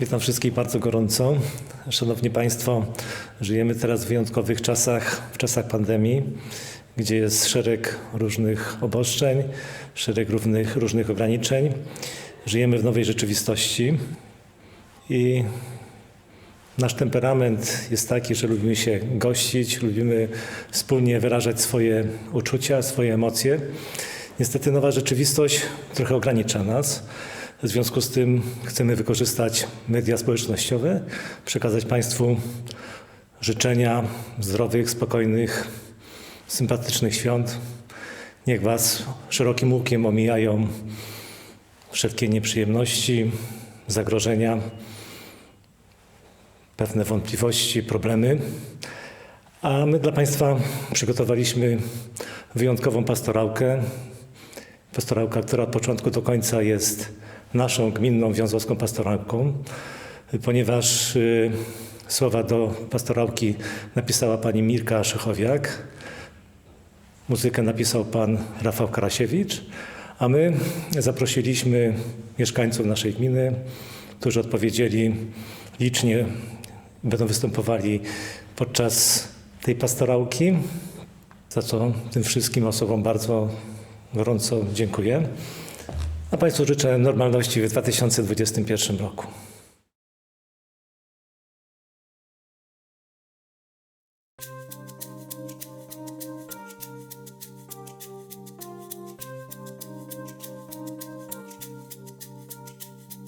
Witam wszystkich bardzo gorąco. Szanowni Państwo, żyjemy teraz w wyjątkowych czasach, w czasach pandemii, gdzie jest szereg różnych obostrzeń, szereg różnych, różnych ograniczeń. Żyjemy w nowej rzeczywistości i nasz temperament jest taki, że lubimy się gościć, lubimy wspólnie wyrażać swoje uczucia, swoje emocje. Niestety nowa rzeczywistość trochę ogranicza nas. W związku z tym chcemy wykorzystać media społecznościowe, przekazać Państwu życzenia zdrowych, spokojnych, sympatycznych świąt. Niech Was szerokim łukiem omijają wszelkie nieprzyjemności, zagrożenia, pewne wątpliwości, problemy. A my dla Państwa przygotowaliśmy wyjątkową pastorałkę. Pastorałka, która od początku do końca jest naszą gminną wiązowską pastorałką, ponieważ y, słowa do pastorałki napisała pani Mirka Szychowiak, muzykę napisał pan Rafał Karasiewicz, a my zaprosiliśmy mieszkańców naszej gminy, którzy odpowiedzieli licznie, będą występowali podczas tej pastorałki, za co tym wszystkim osobom bardzo gorąco dziękuję. A Państwu życzę normalności w 2021 roku.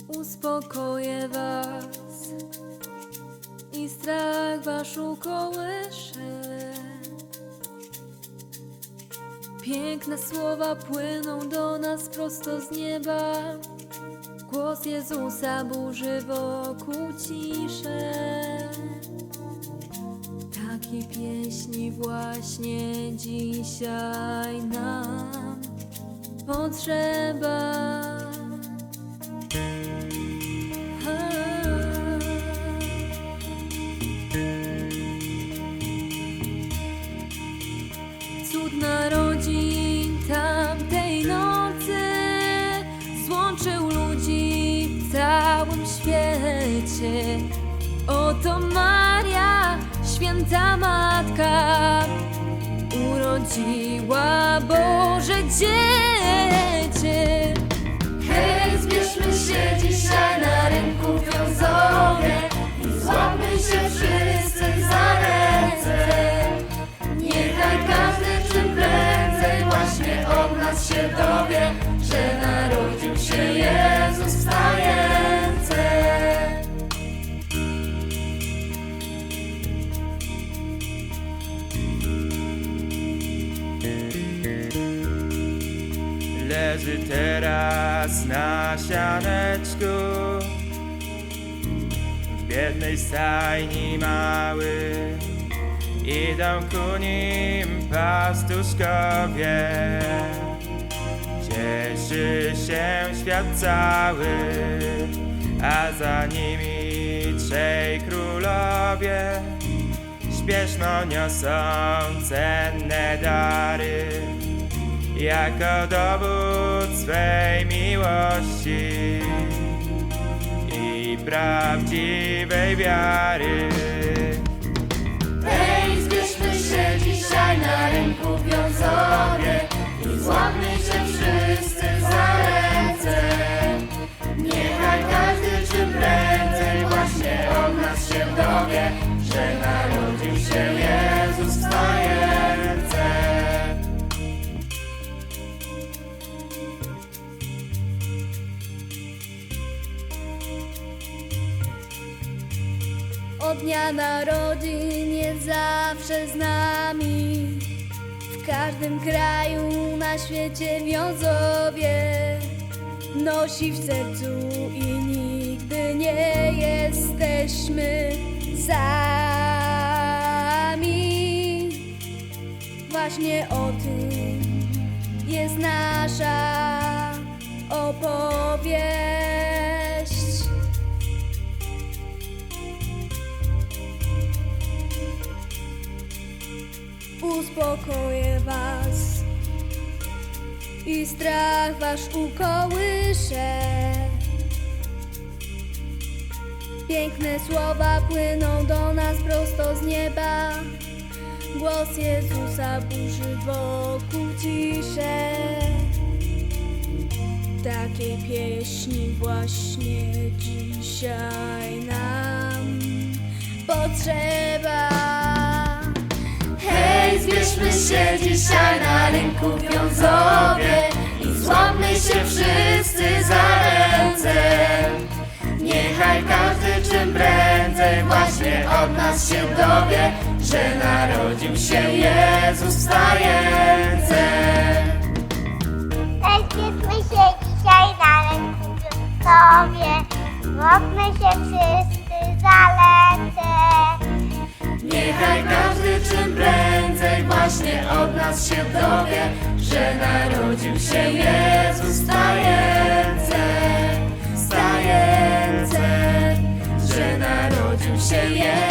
Uspokoję was i strach. Piękne słowa płyną do nas prosto z nieba. Głos Jezusa burzy wokół ciszę. Takiej pieśni właśnie dzisiaj nam potrzeba. Oto Maria, święta matka, urodziła Boże dziecię. Hej, zbierzmy się dzisiaj na rynku wiązowie i złapmy się wszyscy za ręce. Leży teraz na sianeczku. W biednej stajni mały Idą ku nim pastuszkowie. Cieszy się świat cały A za nimi trzej królowie. Śpieszno niosą cenne dary jako dowód swej miłości i prawdziwej wiary. Hej, zbierzmy się dzisiaj na rynku wiązowie narodzin jest zawsze z nami. W każdym kraju na świecie wiązowie Nosi w sercu i nigdy nie jesteśmy sami. Właśnie o tym jest nasza opowieść uspokoję was i strach wasz ukołysze. Piękne słowa płyną do nas prosto z nieba. Głos Jezusa burzy wokół ciszę. Takiej pieśni właśnie dzisiaj nam potrzeba. Zbierzmy się dzisiaj na rynku w Wiązowie i złapmy się wszyscy za ręce. Niechaj każdy czym prędzej właśnie od nas się dowie, że narodził się Jezus w stajence. Weźmiemy się dzisiaj na ręku sobie, złapmy się wszyscy za ręce. nas się dowie, że narodził się Jezus stające, stające, że narodził się Jezus.